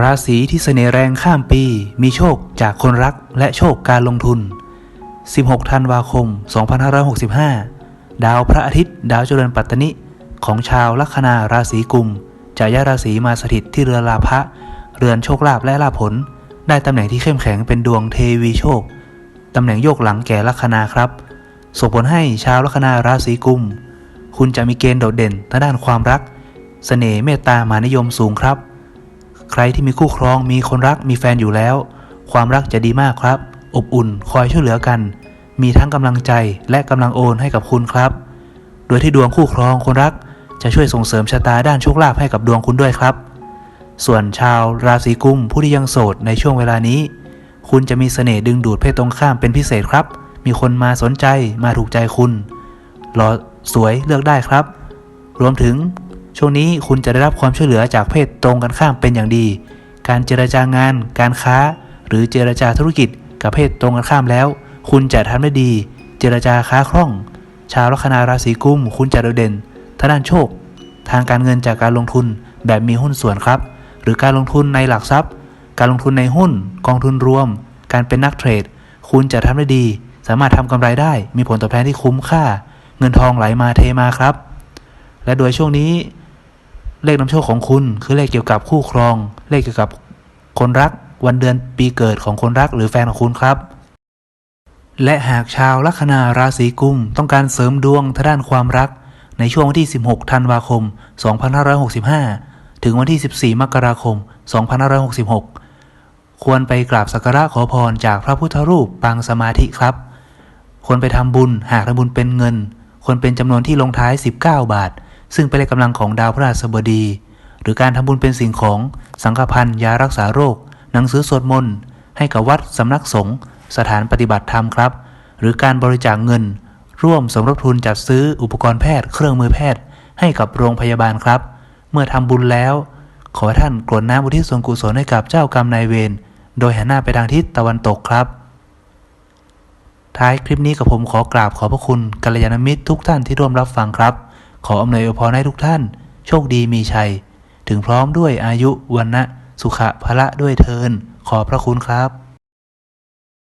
ราศีที่เสน่ห์แรงข้ามปี มีโชคจากคนรักและโชคการลงทุน 16 ธันวาคม 2565 ดาวพระอาทิตย์ ดาวเจริญปัตตนิ ของชาวลัคนาราศีกุมจะย้ายราศีมาสถิตที่เรือลาภะ เรือนโชคลาภและลาภผล ได้ตำแหน่งที่เข้มแข็งเป็นดวงเทวีโชค ตำแหน่งโยกหลังแก่ลัคนาครับ ส่งผลให้ชาวลัคนาราศีกุม คุณจะมีเกณฑ์โดดเด่นทางด้านความรัก เสน่ห์เมตตามหานิยมสูงครับ ใครที่มีคู่ครองมีคนรักมีแฟนอยู่แล้ว ความรักจะดีมากครับ อบอุ่นคอยช่วยเหลือกัน มีทั้งกำลังใจและกำลังโอนให้กับคุณครับ โดยที่ดวงคู่ครองคนรักจะช่วยส่งเสริมชะตาด้านโชคลาภให้กับดวงคุณด้วยครับ ส่วนชาวราศีกุมผู้ที่ยังโสดในช่วงเวลานี้ คุณจะมีเสน่ห์ดึงดูดเพศตรงข้ามเป็นพิเศษครับ มีคนมาสนใจมาถูกใจคุณหล่อสวยเลือกได้ครับ รวมถึง ช่วงนี้คุณจะได้รับความช่วยเหลือจากเพศตรงกันข้ามเป็นอย่างดี การเจรจางาน การค้า หรือเจรจาธุรกิจกับเพศตรงกันข้ามแล้ว คุณจะทำได้ดี เจรจาค้าคล่อง ชาวลัคนาราศีกุม คุณจะโดดเด่นทางด้านโชค ทางการเงินจากการลงทุนแบบมีหุ้นส่วนครับ หรือการลงทุนในหลักทรัพย์ การลงทุนในหุ้น กองทุนรวม การเป็นนักเทรด คุณจะทำได้ดี สามารถทำกำไรได้ มีผลตอบแทนที่คุ้มค่า เงินทองไหลมาเทมาครับ และโดยช่วงนี้ เลขนำโชคของคุณ คือเลขเกี่ยวกับคู่ครอง เลขเกี่ยวกับคนรัก วันเดือนปีเกิดของคนรักหรือแฟนของคุณครับ และหากชาวลัคนาราศีกุมต้องการเสริมดวงทางด้านความรัก ในช่วงวันที่ 16 ธันวาคม 2565 ถึงวันที่ 14 มกราคม 2566 ควรไปกราบสักการะขอพรจากพระพุทธรูปปางสมาธิครับ ควรไปทำบุญหากทำบุญเป็นเงิน ควรเป็นจำนวนที่ลงท้าย 19 บาท ซึ่งเป็นกำลังของดาวพฤหัสบดี หรือการทำบุญเป็นสิ่งของสังฆพันธ์ยารักษาโรค หนังสือสวดมนต์ให้กับวัดสำนักสงฆ์สถานปฏิบัติธรรมครับ หรือการบริจาคเงิน ร่วมสมทบทุนจัดซื้ออุปกรณ์แพทย์ เครื่องมือแพทย์ ให้กับโรงพยาบาลครับ เมื่อทำบุญแล้ว ขอท่านกรวดน้ำอุทิศส่วนกุศลให้กับเจ้ากรรมนายเวรโดยหันหน้าไปทางทิศตะวันตกครับท้ายคลิปนี้กับผมขอกราบขอพระคุณกัลยาณมิตรทุกท่านที่ร่วมรับฟังครับ ขออำนวยอวยพรให้ทุกท่าน โชคดีมีชัย ถึงพร้อมด้วยอายุวันนะสุขะพละด้วยเทิน ขอพระคุณครับ